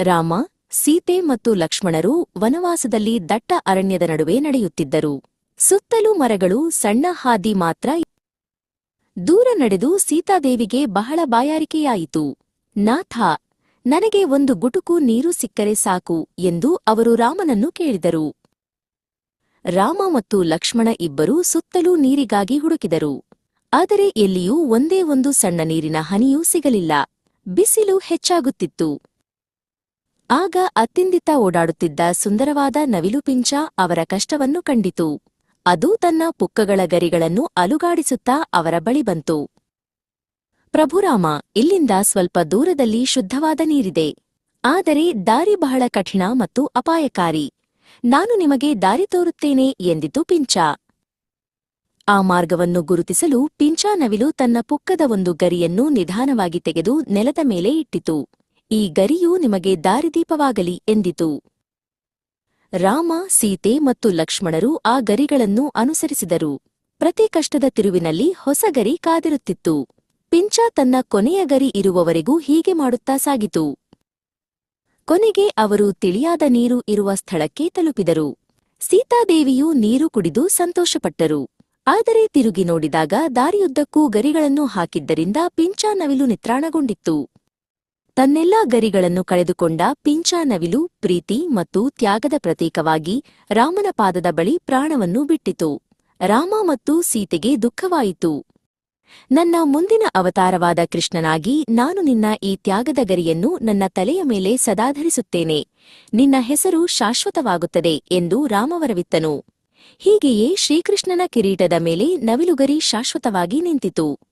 ರಾಮ, ಸೀತೆ ಮತ್ತು ಲಕ್ಷ್ಮಣರು ವನವಾಸದಲ್ಲಿ ದಟ್ಟ ಅರಣ್ಯದ ನಡುವೆ ನಡೆಯುತ್ತಿದ್ದರು. ಸುತ್ತಲೂ ಮರಗಳು, ಸಣ್ಣ ಹಾದಿ ಮಾತ್ರ ದೂರ ನಡೆದು ಸೀತಾದೇವಿಗೆ ಬಹಳ ಬಾಯಾರಿಕೆಯಾಯಿತು. ನಾಥ, ನನಗೆ ಒಂದು ಗುಟುಕು ನೀರು ಸಿಕ್ಕರೆ ಸಾಕು ಎಂದು ಅವರು ರಾಮನನ್ನು ಕೇಳಿದರು. ರಾಮ ಮತ್ತು ಲಕ್ಷ್ಮಣ ಇಬ್ಬರೂ ಸುತ್ತಲೂ ನೀರಿಗಾಗಿ ಹುಡುಕಿದರು. ಆದರೆ ಎಲ್ಲಿಯೂ ಒಂದೇ ಒಂದು ಸಣ್ಣ ನೀರಿನ ಹನಿಯೂ ಸಿಗಲಿಲ್ಲ. ಬಿಸಿಲು ಹೆಚ್ಚಾಗುತ್ತಿತ್ತು. ಆಗ ಅತ್ತಿಂದಿತ್ತ ಓಡಾಡುತ್ತಿದ್ದ ಸುಂದರವಾದ ನವಿಲು ಪಿಂಚ ಅವರ ಕಷ್ಟವನ್ನು ಕಂಡಿತು. ಅದು ತನ್ನ ಪುಕ್ಕಗಳ ಗರಿಗಳನ್ನು ಅಲುಗಾಡಿಸುತ್ತಾ ಅವರ ಬಳಿ ಬಂತು. ಪ್ರಭುರಾಮ ಇಲ್ಲಿಂದ ಸ್ವಲ್ಪ ದೂರದಲ್ಲಿ ಶುದ್ಧವಾದ ನೀರಿದೆ. ಆದರೆ ದಾರಿ ಬಹಳ ಕಠಿಣ ಮತ್ತು ಅಪಾಯಕಾರಿ. ನಾನು ನಿಮಗೆ ದಾರಿ ತೋರುತ್ತೇನೆ ಎಂದಿತು ಪಿಂಚ. ಆ ಮಾರ್ಗವನ್ನು ಗುರುತಿಸಲು ಪಿಂಚಾ ನವಿಲು ತನ್ನ ಪುಕ್ಕದ ಒಂದು ಗರಿಯನ್ನು ನಿಧಾನವಾಗಿ ತೆಗೆದು ನೆಲದ ಮೇಲೆ ಇಟ್ಟಿತು. ಈ ಗರಿಯು ನಿಮಗೆ ದಾರಿದೀಪವಾಗಲಿ ಎಂದಿತು. ರಾಮ, ಸೀತೆ ಮತ್ತು ಲಕ್ಷ್ಮಣರು ಆ ಗರಿಗಳನ್ನು ಅನುಸರಿಸಿದರು. ಪ್ರತಿ ಕಷ್ಟದ ತಿರುವಿನಲ್ಲಿ ಹೊಸ ಗರಿ ಕಾದಿರುತ್ತಿತ್ತು. ಪಿಂಚ ತನ್ನ ಕೊನೆಯ ಗರಿ ಇರುವವರೆಗೂ ಹೀಗೆ ಮಾಡುತ್ತಾ ಸಾಗಿತು. ಕೊನೆಗೆ ಅವರು ತಿಳಿಯಾದ ನೀರು ಇರುವ ಸ್ಥಳಕ್ಕೆ ತಲುಪಿದರು. ಸೀತಾದೇವಿಯು ನೀರು ಕುಡಿದು ಸಂತೋಷಪಟ್ಟರು. ಆದರೆ ತಿರುಗಿ ನೋಡಿದಾಗ ದಾರಿಯುದ್ದಕ್ಕೂ ಗರಿಗಳನ್ನು ಹಾಕಿದ್ದರಿಂದ ಪಿಂಚಾ ನವಿಲು ನಿತ್ರಾಣಗೊಂಡಿತ್ತು. ತನ್ನೆಲ್ಲಾ ಗರಿಗಳನ್ನು ಕಳೆದುಕೊಂಡ ಪಿಂಚಾ ನವಿಲು, ಪ್ರೀತಿ ಮತ್ತು ತ್ಯಾಗದ ಪ್ರತೀಕವಾಗಿ ರಾಮನ ಪಾದದ ಬಳಿ ಪ್ರಾಣವನ್ನು ಬಿಟ್ಟಿತು. ರಾಮ ಮತ್ತು ಸೀತೆಗೆ ದುಃಖವಾಯಿತು. ನನ್ನ ಮುಂದಿನ ಅವತಾರವಾದ ಕೃಷ್ಣನಾಗಿ ನಾನು ನಿನ್ನ ಈ ತ್ಯಾಗದ ಗರಿಯನ್ನು ನನ್ನ ತಲೆಯ ಮೇಲೆ ಸದಾಧರಿಸುತ್ತೇನೆ. ನಿನ್ನ ಹೆಸರು ಶಾಶ್ವತವಾಗುತ್ತದೆ ಎಂದು ರಾಮವರವಿತ್ತನು ಹೀಗೆಯೇ ಶ್ರೀಕೃಷ್ಣನ ಕಿರೀಟದ ಮೇಲೆ ನವಿಲುಗರಿ ಶಾಶ್ವತವಾಗಿ ನಿಂತಿತು.